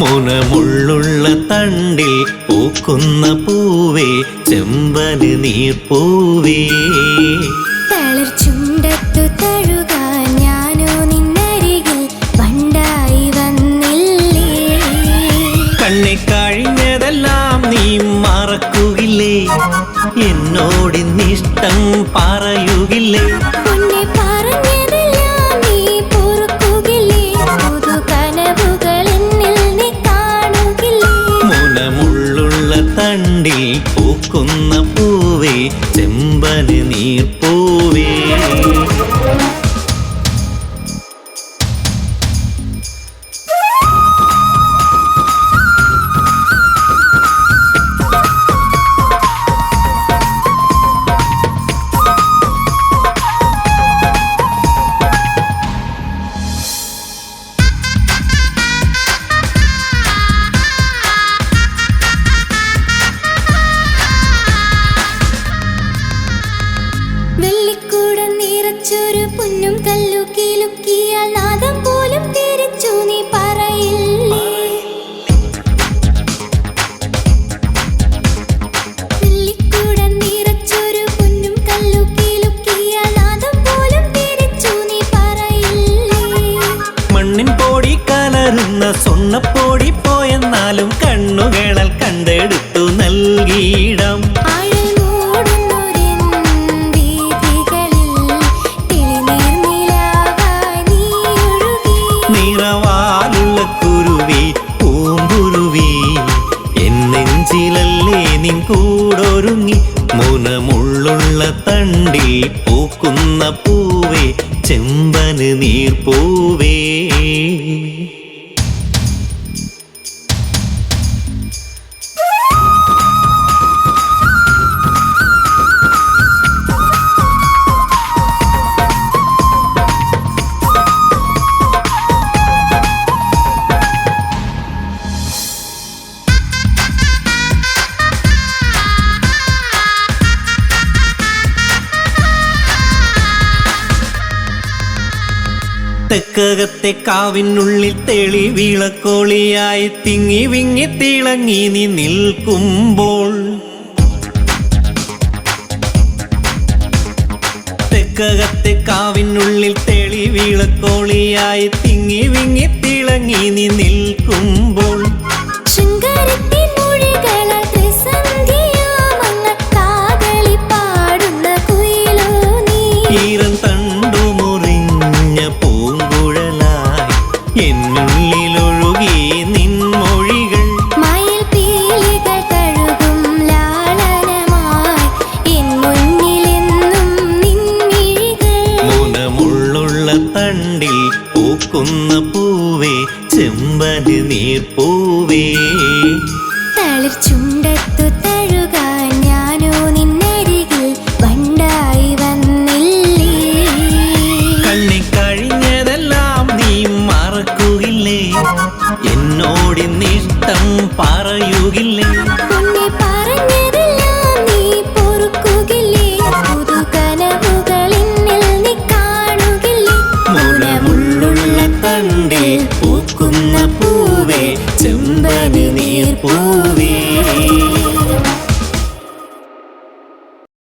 മുനമുള്ളുള്ള തണ്ടിൽ പൂക്കുന്ന പൂവേ ചെമ്പന് നീർപ്പൂവേ. തളിർച്ചുണ്ടത്തു തഴുകാൻ ഞാനോ നിന്നരികിൽ പണ്ടായി വന്നില്ലേ? കണ്ണെ കഴിഞ്ഞതെല്ലാം നീ മറക്കുകില്ലേ? എന്നോടിന്നിഷ്ടം പറയുകില്ലേ? ചെമ്പന് പൊന്നും കല്ലു കിലുക്കിയാൽ നാദം പോലും തിരിച്ചു നീ പറയില്ലേ? സ്വർണപ്പോടി പോയെന്നാലും കണ്ണുകളൽ കണ്ടെടുത്തു നൽകിയിടം നിൻ കൂടൊരുങ്ങി മുനമുള്ളുള്ള തണ്ടിൽ പൂക്കുന്ന പൂവേ ചെമ്പന് നീർപ്പൂവേ. തെക്കകത്തെ കാവിനുള്ളിൽ തെളി വിളക്കോളിയായി തിങ്ങി വിങ്ങി തിളങ്ങി നീ നിൽക്കുമ്പോൾ. തെക്കകത്തെ കാവിനുള്ളിൽ തെളി വിളക്കോളിയായി തിങ്ങി വിങ്ങി തിളങ്ങി നീ നിൽക്കുമ്പോൾ. തണ്ടിൽ പൂക്കുന്ന പൂവേ ചെമ്പന് നീർപ്പൂവേ. തളിർച്ചുണ്ടത്തു പൂക്കുന്ന പൂവേ ചെമ്പന് നീർപ്പൂവേ